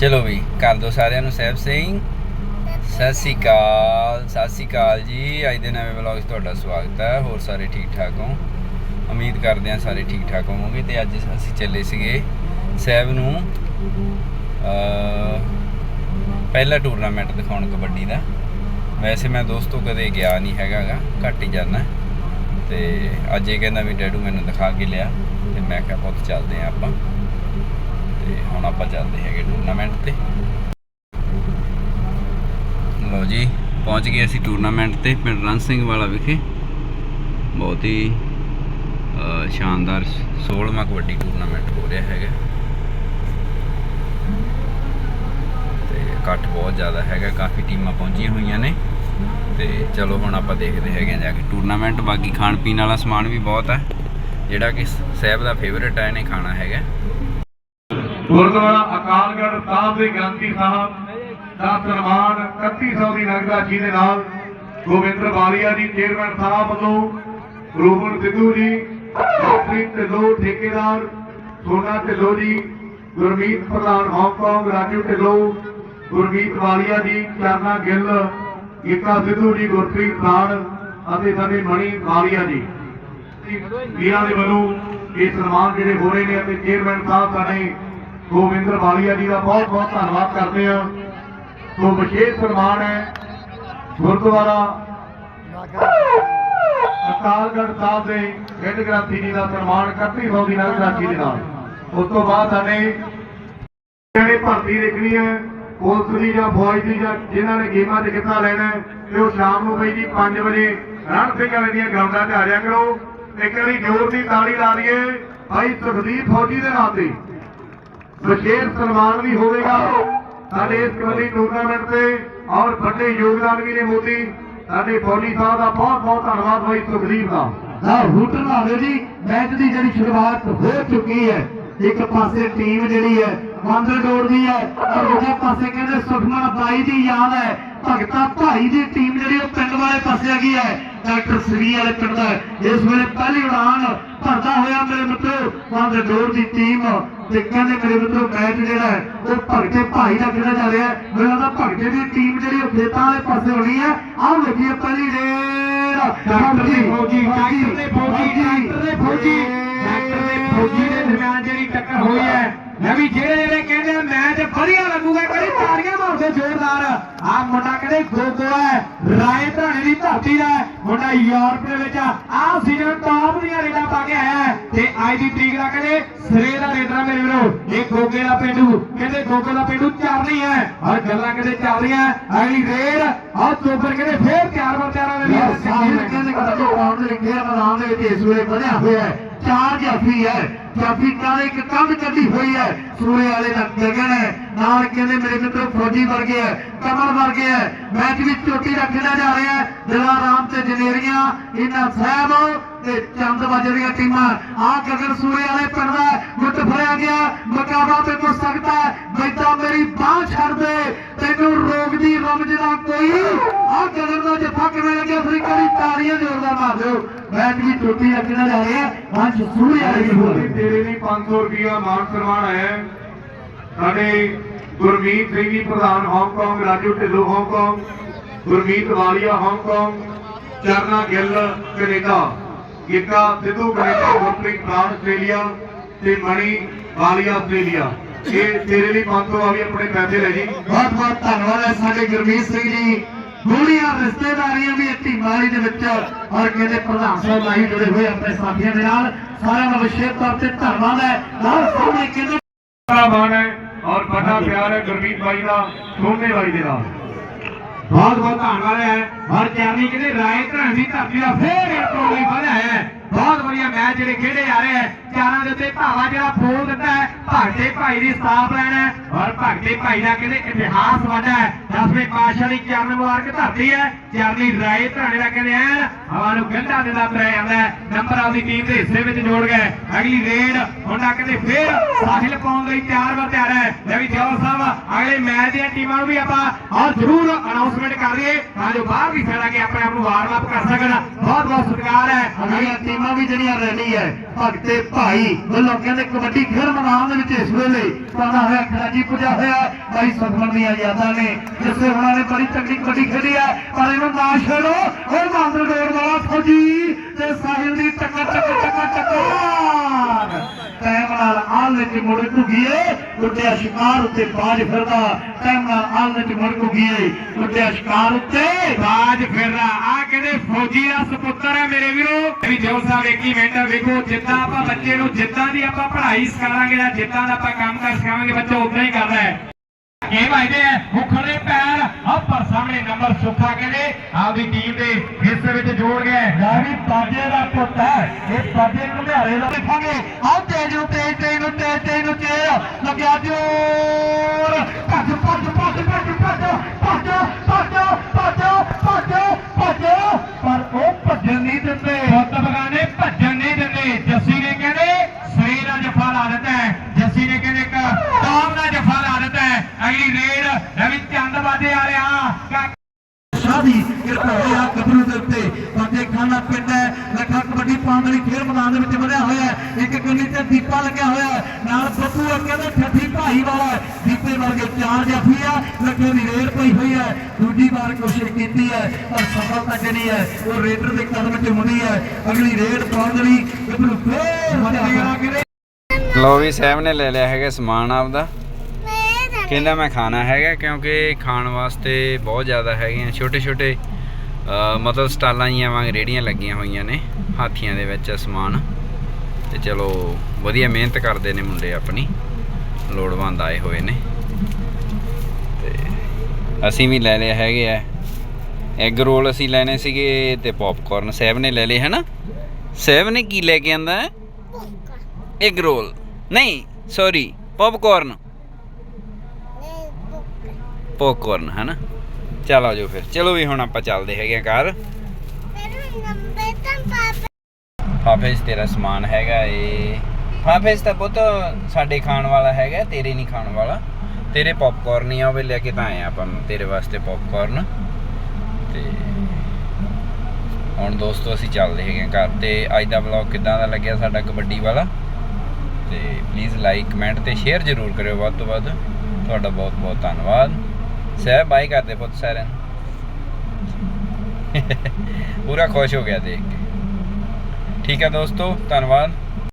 ਚਲੋ ਵੀ, ਕਰ ਦੋ ਸਾਰਿਆਂ ਨੂੰ ਸਹਿਬ ਸਿੰਘ ਸਤਿ ਸ਼੍ਰੀ ਅਕਾਲ, ਸਤਿ ਸ਼੍ਰੀ ਅਕਾਲ ਜੀ। ਅੱਜ ਦੇ ਨਵੇਂ ਵਲੌਗ 'ਚ ਤੁਹਾਡਾ ਸਵਾਗਤ ਹੈ, ਹੋਰ ਸਾਰੇ ਠੀਕ ਠਾਕ ਹੋ? ਉਮੀਦ ਕਰਦੇ ਹਾਂ ਸਾਰੇ ਠੀਕ ਠਾਕ ਹੋਵੋਗੇ ਤੇ ਅੱਜ ਅਸੀਂ ਚੱਲੇ ਸੀਗੇ ਸਹਿਬ ਨੂੰ ਪਹਿਲਾ ਟੂਰਨਾਮੈਂਟ ਦਿਖਾਉਣ ਕਬੱਡੀ ਦਾ। ਵੈਸੇ ਮੈਂ ਦੋਸਤੋ ਕਦੇ ਗਿਆ ਨਹੀਂ ਹੈਗਾਗਾ, ਘੱਟ ਹੀ ਜਾਂਦਾ ਤੇ ਅੱਜ ਇਹ ਕਹਿੰਦਾ ਵੀ ਡੈਡੂ ਮੈਨੂੰ ਦਿਖਾ ਕੇ ਲਿਆ, ਤੇ ਮੈਂ ਕਿਹਾ ਬਹੁਤ ਚੱਲਦੇ ਆ ਆਪਾਂ। ਤੇ ਹੁਣ ਆਪਾਂ ਚੱਲਦੇ ਹੈਗੇ ਟੂਰਨਾਮੈਂਟ ਤੇ। ਲਓ ਜੀ, ਪਹੁੰਚ ਗਏ ਅਸੀਂ ਟੂਰਨਾਮੈਂਟ ਤੇ, ਪਿੰਡ ਰਣ ਸਿੰਘ ਵਾਲਾ ਵਿਖੇ। ਬਹੁਤ ਹੀ ਸ਼ਾਨਦਾਰ 16ਵਾਂ ਕਬੱਡੀ ਟੂਰਨਾਮੈਂਟ ਹੋ ਰਿਹਾ ਹੈਗਾ। ਤੇ ਇਕੱਠ ਬਹੁਤ ਜ਼ਿਆਦਾ ਹੈਗਾ, ਕਾਫੀ ਟੀਮਾਂ ਪਹੁੰਚੀਆਂ ਹੋਈਆਂ ਨੇ। ਤੇ ਚਲੋ ਹੁਣ ਆਪਾਂ ਦੇਖਦੇ ਹੈਗੇ ਹਾਂ ਜਾ ਕੇ ਟੂਰਨਾਮੈਂਟ ਬਾਕੀ ਖਾਣ ਪੀਣ ਵਾਲਾ ਸਮਾਨ ਵੀ ਬਹੁਤ ਹੈ ਜਿਹੜਾ ਕਿ ਸਹਿਬ ਦਾ ਫੇਵਰੇਟ ਹੈ ਇਹਨੇ ਖਾਣਾ ਹੈਗਾ। ਗੁਰਦੁਆਰਾ ਅਕਾਲਗੜ੍ਹ ਸਾਹਿਬ ਦੇ ਗ੍ਰੰਥੀ ਸਾਹਿਬ, ਦਾ ਸਨਮਾਨ 3100 ਦੀ ਨਗਦ ਰਾਸ਼ੀ ਦੇ ਨਾਲ ਗੋਬਿੰਦਰ ਬਾਲੀਆ ਜੀ ਚੇਅਰਮੈਨ ਸਾਹਿਬ ਵੱਲੋਂ ਰੋਹਨ ਸਿੱਧੂ ਜੀ ਡਾਕਟਰੀ ਢਿੱਲੋਂ, ਠੇਕੇਦਾਰ ਸੋਨਾ ਢਿੱਲੋਂ ਜੀ, ਗੁਰਮੀਤ ਪ੍ਰਧਾਨ ਹਾਂਗਕਾਂਗ ਰਾਜੂ ਢਿੱਲੋਂ, ਗੁਰਮੀਤ ਵਾਲੀਆ ਜੀ, ਚਰਨਾ ਗਿੱਲ, ਗੀਤਾ ਸਿੱਧੂ ਜੀ, ਗੁਰਪ੍ਰੀਤ ਖਾਨ ਅਤੇ ਸਾਡੇ ਮਣੀ ਵਾਲੀਆ ਜੀ। ਵੀਰਾਂ ਦੇ ਵੱਲੋਂ ਇਹ ਸਨਮਾਨ ਜਿਹੜੇ ਹੋ ਰਹੇ ਨੇ ਅਤੇ ਚੇਅਰਮੈਨ ਸਾਹਿਬ ਸਾਡੇ ਗੋਬਿੰਦਰ ਵਾਲੀਆ ਜੀ ਦਾ ਬਹੁਤ ਬਹੁਤ ਧੰਨਵਾਦ ਕਰਦੇ ਹਾਂ। ਤੋਂ ਵਿਸ਼ੇਸ਼ ਸਨਮਾਨ ਹੈ, ਗੁਰਦੁਆਰਾ ਅਕਾਲਗੜ੍ਹ ਸਾਹਿਬ ਦੇ ਹੈੱਡ ਗ੍ਰੰਥੀ ਜੀ ਦਾ ਸਨਮਾਨ 3100 ਦੀ ਨਗਦ ਦੇ ਨਾਲ। ਉਸ ਤੋਂ ਬਾਅਦ ਸਾਡੇ ਜਿਹੜੇ ਭਰਤੀ ਦੇਖਣੀ ਹੈ, ਪੁਲਿਸ ਦੀ ਜਾਂ ਫੌਜ ਦੀ ਜਾਂ ਜਿਨ੍ਹਾਂ ਨੇ ਗੇਮਾਂ 'ਚ ਹਿੱਸਾ ਲੈਣਾ ਤੇ ਉਹ ਸ਼ਾਮ ਨੂੰ ਬਈ ਜੀ 5 ਵਜੇ ਰਣ ਸਿੰਘ ਵਾਲੇ ਦੀਆਂ ਗਰਾਊਂਡਾਂ 'ਤੇ ਆ ਜਾਇਆ ਕਰੋ। ਇੱਕ ਵਾਰੀ ਜ਼ੋਰ ਦੀ ਤਾੜੀ ਲਾ ਲਈਏ ਭਾਈ ਸੁਖਦੀਪ ਫੌਜੀ ਦੇ ਨਾਂ ਤੇ ਵਿਸ਼ੇਸ਼ ਸਨਮਾਨ ਵੀ ਹੋਵੇਗਾ। ਸਾਡੇ ਇਸ ਕਬੱਡੀ ਟੂਰਨਾਮੈਂਟ ਤੇ ਔਰ ਵੱਡੇ ਯੋਗਦਾਨ ਵੀ ਨੇ ਮੋਦੀ। ਸਾਡੇ ਫੌਜੀ ਸਾਹਿਬ ਦਾ ਬਹੁਤ ਬਹੁਤ ਧੰਨਵਾਦ ਭਾਈ ਸੁਖਦੀਪ ਦਾ। ਆ ਹੁਟਰ ਲਾਵੇ ਜੀ, ਮੈਚ ਦੀ ਜਿਹੜੀ ਸ਼ੁਰੂਆਤ ਹੋ ਚੁੱਕੀ ਹੈ, ਇੱਕ ਪਾਸੇ ਟੀਮ ਜਿਹੜੀ ਹੈ ਮੰਦਰ ਦੌੜਦੀ ਹੈ, ਔਰ ਦੂਜੇ ਪਾਸੇ ਕਹਿੰਦੇ ਸੁਖਮਨ ਬਾਈ ਦੀ ਯਾਦ ਹੈ, ਭਗਤਾ ਭਾਈ ਦੀ ਟੀਮ ਜਿਹੜੀ ਉਹ ਪਿੰਡ ਵਾਲੇ ਪਾਸੇ ਹੈਗੀ ਹੈ। ਡਾਕਟਰ ਸ੍ਰੀ ਵਾਲੇ ਪਿੰਡ ਦਾ ਹੈ। ਇਸ ਵੇਲੇ ਪਹਿਲੀ ਉਡਾਨ ਭਰਦਾ ਹੋਇਆ ਮੇਰੇ ਮਿੱਤਰੋ ਮੰਦਰ ਦੌੜ ਦੀ ਟੀਮ ਤੇ ਕਹਿੰਦੇ ਮੇਰੇ ਮਿੱਤਰੋ ਮੈਚ ਜਿਹੜਾ ਹੈ ਉਹ ਭਗਤੇ ਭਾਈ ਦਾ ਖੇਡਿਆ ਜਾ ਰਿਹਾ ਹੈ। ਮੈਨੂੰ ਲੱਗਦਾ ਭਗਤੇ ਦੀ ਟੀਮ ਜਿਹੜੀ ਉਹ ਖੇਤਾਂ ਵਾਲੇ ਪਾਸੇ ਹੋਣੀ ਹੈ। ਆਹ ਵੇਖੀਏ ਪਹਿਲੀ ਰੇਡ ਡਾਕਟਰ ਦੇ ਫੌਜੀ ਡਾਕਟਰ ਦੇ ਫੌਜੀ ਡਾਕਟਰ ਦੇ ਫੌਜੀ। ਡਾਕਟਰ ਦੇ ਫੌਜੀ ਦੇ ਦਰਮਿਆਨ ਜਿਹੜੀ ਟੱਕਰ ਹੋਈ ਹੈ ਮੈਂ ਵੀ ਜਿਹੜੇ ਜਿਹੜੇ ਕਹਿੰਦੇ ਆ ਮੈਚ ਵਧੀਆ ਲੱਗੂਗਾ ਕਰੀ ਤਾੜੀਆਂ ਮਾਰਦੇ ਜ਼ੋਰਦਾਰ। ਆ ਮੁੰਡਾ ਕਹਿੰਦੇ ਗੋਗੋ ਹੈ। ਰਾਏ ਧਰਾਣੇ ਦੀ ਧਰਤੀ ਦਾ। ਮੁੰਡਾ ਯੂਰਪ ਦੇ ਵਿੱਚ ਆ। ਸੀਜ਼ਨ ਟੌਪ ਦੀਆਂ ਰੇਡਾਂ ਪਾ ਕੇ ਆਇਆ ਤੇ ਅੱਜ ਦੀ ਤਰੀਕ ਦਾ ਕਹਿੰਦੇ ਸਿਰੇ ਦਾ ਰੇਡਰ ਮੇਰੇ ਵੀਰੋ। ਇਹ ਗੋਗੇ ਦਾ ਪਿੰਡੂ। ਕਹਿੰਦੇ ਗੋਗੇ ਦਾ ਪਿੰਡੂ ਚੱਲਣੀ ਹੈ। ਔਰ ਗੱਲਾਂ ਕਹਿੰਦੇ ਚੱਲ ਰਹੀਆਂ। ਅਗਲੀ ਰੇਡ। ਆ ਚੋਬਰ ਕਹਿੰਦੇ ਫੇਰ ਤਿਆਰ ਬਰ ਤਿਆਰਾਂ ਦੇ ਲਈ ਗਰਾਊਂਡ ਦੇ ਖੇਡ ਮੈਦਾਨ ਦੇ ਵਿੱਚ, ਇਸ ਵੇਲੇ ਬਣਿਆ ਹੋਇਆ ਹੈ। ਚਾਰ ਜਾਫੀ ਹੈ। ਜਾਫੀ ਕਾਲੇ ਇੱਕ ਕੰਧ ਕੱਢੀ ਹੋਈ ਹੈ। ਸੂਰੇ ਵਾਲੇ ਦਾ ਗਗਨ ਹੈ। ਨਾਲ ਕਹਿੰਦੇ ਮੇਰੇ ਮਿੱਤਰੋ, ਫੌਜੀ ਵਰਗੇ ਹੈ। ਕਮਲ ਵਰਗੇ ਹੈ। ਮੈਚ ਵਿੱਚ ਚੋਟੀ ਦਾ ਖੇਡਿਆ ਜਾ ਰਿਹਾ ਹੈ। ਦਿਲਾਰਾਮ ਤੇ ਜਨੇਰੀਆਂ, ਇਹਨਾਂ ਸਾਹਿਬ ਤੇ ਚੰਦ ਦੀਆਂ ਟੀਮਾਂ। ਆ ਗਗਨ ਸੂਰੇ ਵਾਲੇ ਪਿੰਡ ਦਾ ਗੁੱਟ ਫੜਿਆ ਗਿਆ। ਮੁਕਾਬਲਾ ਤੇ ਤੋਂ ਸਕਦਾ ਬੈਠਾ ਮੇਰੀ ਬਾਹ ਛੱਡ ਦੇ। ਤੈਨੂੰ ਰੋਕਦੀ ਰਮਜ ਦਾ ਕੋਈ ਆ ਗਗਨ ਦਾ ਜੱਫਾ ਕਿਵੇਂ ਲੱਗਿਆ ਅਫਰੀਕਾ ਦੀ ਤਾੜੀਆਂ ਜ਼ੋਰਦਾਰ ਮਾਰ ਦਿਓ। ਮੈਚ ਵੀ ਟੋਟੀ ਰੱਖਣਾ ਜਾ ਰਿਹਾ ਅੱਜ ਸੂਰੇ ਵਾਲੇ ਦੀ ਹੋਈ ਤੇਰੇ ਲਈ 500 ਰੁਪਿਆ ਮਾਨ ਸਨਮਾਨ ਹੈ। ਸਾਡੇ ਗੁਰਮੀਤ ਸਿੰਘ ਜੀ ਪ੍ਰਧਾਨ Hong Kong Raju Dhillon Hong Kong Gurmeet Walia Hong Kong Charna Gill Canada Gikka Sidhu Canada Gurpreet Khan Australia ਤੇ ਮਣੀ ਵਾਲੀਆ ਆਸਟ੍ਰੇਲੀਆ। ਇਹ ਤੇਰੇ ਲਈ 500 ਆ ਵੀ ਆਪਣੇ ਪੈਸੇ ਲੈ ਜੀ। ਬਹੁਤ ਬਹੁਤ ਧੰਨਵਾਦ ਹੈ ਸਾਡੇ ਗੁਰਮੀਤ ਸਿੰਘ ਜੀ। ਬੋਲੀਆਂ ਰਿਸ਼ਤੇਦਾਰੀਆਂ ਵੀ ਇੱਥੇ ਮਾਲੀ ਦੇ ਵਿੱਚ ਔਰ ਕਹਿੰਦੇ ਪ੍ਰਧਾਨ ਸਾਹਿਬ ਨਾਲ ਹੀ ਜੁੜੇ ਹੋਏ ਆਪਣੇ ਸਾਥੀਆਂ ਦੇ ਨਾਲ। ਸਾਰਿਆਂ ਦਾ ਵਿਸ਼ੇਸ਼ ਤੌਰ ਤੇ ਧੰਨਵਾਦ ਹੈ। ਨਾਲ ਸਾਹਮਣੇ ਕਹਿੰਦੇ ਬੜਾ ਹੈ ਔਰ ਵੱਡਾ ਪਿਆਰ ਹੈ ਗੁਰਮੀਤ ਬਾਈ ਦਾ ਸੋਨੇ ਬਾਈ ਦੇ ਨਾਲ। ਬਹੁਤ ਬਹੁਤ ਧੰਨਵਾਦ ਹੈ। ਔਰ ਚਰਨੀ ਕਹਿੰਦੇ ਰਾਏ ਧਰਨ ਦੀ ਧਰਤੀ ਦਾ ਫੇਰ ਇੱਕ ਟੋਲੀ ਵਧਿਆ ਹੈ। ਬਹੁਤ ਵਧੀਆ ਮੈਚ ਜਿਹੜੇ ਖੇਡੇ ਜਾ ਰਹੇ ਹੈ। ਚਾਰਾਂ ਦੇ ਉੱਤੇ ਭਾਵਾ ਜਿਹੜਾ ਬੋਲ ਦਿੱਤਾ ਹੈ। ਭਗਤੇ ਭਾਈ ਦੀ ਸਟਾਪ ਲੈਣਾ ਔਰ ਭਗਤੇ ਭਾਈ ਦਾ ਕਹਿੰਦੇ ਇਤਿਹਾਸ ਵੱਡਾ ਹੈ। ਦਸਵੇਂ ਪਾਤਸ਼ਾਹ ਦੀ ਚਰਨ ਮੁਬਾਰਕ ਧਰਤੀ ਹੈ। ਚਰਨੀ ਰਾਏ ਧਰਾਣੇ ਦਾ ਕਹਿੰਦੇ ਐਨ ਹਵਾ ਨੂੰ ਗੰਢਾ ਦਿੰਦਾ ਤੁਰਿਆ ਜਾਂਦਾ ਨੰਬਰ ਆਪਦੀ ਟੀਮ ਦੇ ਹਿੱਸੇ ਵਿੱਚ ਜੋੜ ਗਏ ਅਗਲੀ ਰੇਡ ਮੁੰਡਾ ਕਹਿੰਦੇ ਫੇਰ ਸਾਹਿਲ ਪਾਉਣ ਲਈ ਤਿਆਰ ਬਰ ਤਿਆਰ ਹੈ। ਲੈ ਵੀ ਦਿਓ ਸਾਹਿਬ, ਅਗਲੇ ਮੈਚ ਦੀਆਂ ਟੀਮਾਂ ਨੂੰ ਵੀ ਆਪਾਂ ਔਰ ਜ਼ਰੂਰ ਅਨਾਉਂਸਮੈਂਟ ਕਰ ਦਈਏ ਤਾਂ ਜੋ ਬਾਹਰ ਵੀ ਫੈਲਾ ਕੇ ਆਪਣੇ ਆਪ ਨੂੰ ਵਾਰਮ ਅਪ ਕਰ ਸਕਣ। ਬਹੁਤ ਬਹੁਤ ਸਤਿਕਾਰ ਹੈ। ਅਗਲੀਆਂ ਟੀਮਾਂ ਵੀ ਜਿਹੜੀਆਂ ਰੈਡੀ ਹੈ, ਭਗਤੇ ਭਾਈ ਵੱਲੋਂ ਕਹਿੰਦੇ ਕਬੱਡੀ ਖੇਡ ਮੈਦਾਨ ਦੇ ਵਿੱਚ ਇਸ ਵੇਲੇ ਪਾਣਾ ਹੋਇਆ ਖਰਾਜੀ ਪੁੱਜਾ ਹੋਇਆ ਹੈ। ਬਾਈ ਸੁਖਮਨ ਦੀਆਂ ਯਾਦਾਂ ਨੇ, ਜਿਸੇ ਉਹਨਾਂ ਨੇ ਬੜੀ ਚੰਗੀ ਕਬੱਡੀ ਖੇਡੀ ਹੈ ਪਰ ਇਹਨੂੰ ਨਾ ਛੇੜੋ ਉਹ ਬਾਂਦਰ ਡੋਰ ਵਾਲਾ ਫੌਜੀ ਤੇ ਸਾਹਿਲ ਦੀ ਟੱਕਰ ਟੱਕਰ ਟੱਕਰ ਟੱਕਰ ਟਾਈਮ ਨਾਲ ਆਲ ਵਿੱਚ ਮੁੜ ਘੁਗੀਏ, ਲੁੱਟਿਆ ਸ਼ਿਕਾਰ ਉੱਤੇ ਬਾਜ ਫਿਰਦਾ। ਟਾਈਮ ਨਾਲ ਆਲ ਵਿੱਚ ਮੁੜ ਘੁਗੀਏ, ਲੁੱਟਿਆ ਸ਼ਿਕਾਰ ਉੱਤੇ ਬਾਜ ਫਿਰਦਾ। ਆ ਕਹਿੰਦੇ ਫੌਜੀ ਦਾ ਸੁਪੁੱਤਰ ਹੈ ਮੇਰੇ ਵੀਰੋ। ਇਹ ਵੀ ਜੋਲ ਸਾਹਿਬ ਇੱਕ ਹੀ ਵੇਖੋ, ਜਿੱਦਾਂ ਆਪਾਂ ਬੱਚੇ ਨੂੰ ਜਿੱਦਾਂ ਦੀ ਆਪਾਂ ਪੜ੍ਹਾਈ ਸਿਖਾਵਾਂਗੇ ਜਾਂ ਜਿੱਦਾਂ ਦਾ ਆਪਾਂ ਕੰਮ ਕਰ ਸਿਖਾਵਾਂਗੇ, ਬੱਚਾ ਉਦਾਂ ਹੀ ਕਰਦਾ ਹੈ। ਇਹ ਵੱਜਦੇ ਆ? ਮੁਖੜੇ ਪੈਰ ਆ ਸਾਹਮਣੇ ਨੰਬਰ ਸੁੱਖਾ ਕਹਿੰਦੇ ਆਪਦੀ ਟੀਮ ਦੇ ਹਿੱਸੇ ਵਿੱਚ ਜੋੜ ਗਿਆ ਲੈ ਵੀ ਬਾਜੇ ਦਾ ਪੁੱਤ ਹੈ। ਇਹ ਬਾਜੇ ਨੂੰ ਲਿਆਰੇ ਦਾ ਦੇਖਾਂਗੇ। ਆਹ ਤੇਜ ਨੂੰ ਤੇਜ ਤੇਜ ਨੂੰ ਤੇਜ ਤੇਜ ਨੂੰ ਤੇਜ। ਲੱਗਿਆ ਜੋਰ। ਭੱਜ ਭੱਜ ਭੱਜ ਭੱਜ ਭੱਜ ਭੱਜ ਭੱਜ ਭੱਜ ਪਰ ਉਹ ਭੱਜਣ ਨਹੀਂ ਦਿੰਦੇ ਪੁੱਤ ਬਗਾਨੇ ਭੱਜਣ ਨਹੀਂ ਦਿੰਦੇ ਜੱਸੀ ਨੇ ਕਹਿੰਦੇ ਸਰੀਰ ਦਾ ਜਫਾ ਲਾ ਦਿੱਤਾ ਹੈ ਜੱਸੀ ਨੇ ਕਹਿੰਦੇ ਇੱਕ ਟੌਮ ਦਾ ਜਫਾ ਲਾ ਦਿੱਤਾ ਹੈ ਅਗਲੀ ਰੇਡ ਰਵੀ ਚੰਦ ਵਾਦੇ ਆ ਰਿਹਾ ਸ਼ਾਦੀ ਕਿਰਪਾ ਹੋਇਆ ਗੱਭਰੂ ਦੇ ਉੱਤੇ ਫਤਿਹ ਖਾਨਾ ਪਿੰਡ ਹੈ ਲੱਖਾ ਕਬੱਡੀ ਪਾਉਣ ਲਈ ਖੇਡ ਮੈਦਾਨ ਦੇ ਵਿੱਚ ਵਧਿਆ ਹੋਇਆ ਹੈ। ਇੱਕ ਕੰਨੀ ਤੇ ਦੀਪਾ ਲੱਗਿਆ ਹੋਇਆ ਹੈ। ਨਾਲ ਬੱਬੂ ਆ ਕਹਿੰਦੇ ਠੱਠੀ ਭਾਈ ਵਾਲਾ। ਦੀਪੇ ਵਰਗੇ ਚਾਰ ਜਾਫੀ ਆ ਲੱਖੇ ਦੀ ਰੇਡ ਪਈ ਹੋਈ ਹੈ। ਦੂਜੀ ਵਾਰ ਕੋਸ਼ਿਸ਼ ਕੀਤੀ ਹੈ ਪਰ ਸਫਲਤਾ ਜਿਹੜੀ ਹੈ। ਉਹ ਰੇਡਰ ਦੇ ਕਦਮ ਵਿੱਚ ਮੁੰਦੀ ਹੈ। ਅਗਲੀ ਰੇਡ ਪਾਉਣ ਦੇ ਲਈ ਗੱਭਰੂ ਫੇਰ ਵਧਿਆ ਕਹਿੰਦੇ ਲੋ ਵੀ ਸਾਹਿਬ ਨੇ ਲੈ ਲਿਆ ਹੈਗਾ ਸਮਾਨ ਆਪਦਾ। ਕਹਿੰਦਾ ਮੈਂ ਖਾਣਾ ਹੈਗਾ ਕਿਉਂਕਿ ਖਾਣ ਵਾਸਤੇ ਬਹੁਤ ਜ਼ਿਆਦਾ ਹੈਗੀਆਂ ਛੋਟੇ ਛੋਟੇ ਅ, ਮਤਲਬ ਸਟਾਲਾਂ ਜੀਆਂ ਵਾਂਗ ਰੇੜੀਆਂ ਲੱਗੀਆਂ ਹੋਈਆਂ ਨੇ ਹਾਥੀਆਂ ਦੇ ਵਿੱਚ ਸਮਾਨ। ਤੇ ਚਲੋ ਵਧੀਆ ਮਿਹਨਤ ਕਰਦੇ ਨੇ ਮੁੰਡੇ ਆਪਣੀ ਲੋੜਵੰਦ ਆਏ ਹੋਏ ਨੇ। ਤੇ ਅਸੀਂ ਵੀ ਲੈ ਲਿਆ ਹੈਗੇ ਆ। ਐਗ ਰੋਲ ਅਸੀਂ ਲੈਣੇ ਸੀਗੇ ਤੇ ਪੌਪਕਾਰਨ ਸਹਿਬ ਨੇ ਲੈ ਲਏ ਹਨਾ? ਸਹਿਬ ਨੇ ਕੀ ਲੈ ਕੇ ਆਂਦਾ ਐਗ ਰੋਲ ਨਹੀਂ ਸੌਰੀ ਪੌਪਕਾਰਨ ਪੌਪਕਾਰਨ ਹਨਾ? ਚਲ ਆਜੋ ਫਿਰ। ਚਲੋ ਵੀ ਹੁਣ ਆਪਾਂ ਚੱਲਦੇ ਹੈਗੇ ਆ ਘਰ। ਹਾਫਿਜ਼ ਤੇਰਾ ਸਮਾਨ ਹੈਗਾ ਏ। ਹਾਫਿਜ਼ ਤਾਂ ਪੁੱਤ ਸਾਡੇ ਖਾਣ ਵਾਲਾ ਹੈਗਾ ਤੇਰੇ ਨਹੀਂ ਖਾਣ ਵਾਲਾ। ਤੇਰੇ ਪੌਪਕਾਰਨ ਹੀ ਆ, ਉਹ ਵੀ ਲੈ ਕੇ ਤਾਂ ਆਏ ਆ ਆਪਾਂ ਤੇਰੇ ਵਾਸਤੇ ਪੌਪਕਾਰਨ ਤੇ ਹੁਣ ਦੋਸਤੋ ਅਸੀਂ ਚੱਲਦੇ ਹੈਗੇ ਆ ਘਰ। ਤੇ ਅੱਜ ਦਾ ਵਲੌਗ ਕਿਦਾਂ ਦਾ ਲੱਗਿਆ ਸਾਡਾ ਕਬੱਡੀ ਵਾਲਾ? ਤੇ ਪਲੀਜ਼ ਲਾਈਕ ਕਮੈਂਟ ਤੇ ਸ਼ੇਅਰ ਜ਼ਰੂਰ ਕਰਿਓ ਵੱਧ ਤੋਂ ਵੱਧ। ਤੁਹਾਡਾ ਬਹੁਤ ਬਹੁਤ ਧੰਨਵਾਦ। ਸਹਿਬ ਬਾਈ ਕਰਦੇ ਪੁੱਤ ਸਾਰਿਆਂ ਨੂੰ। ਪੂਰਾ ਖੁਸ਼ ਹੋ ਗਿਆ ਦੇਖ ਕੇ। ਠੀਕ ਹੈ ਦੋਸਤੋ, ਧੰਨਵਾਦ।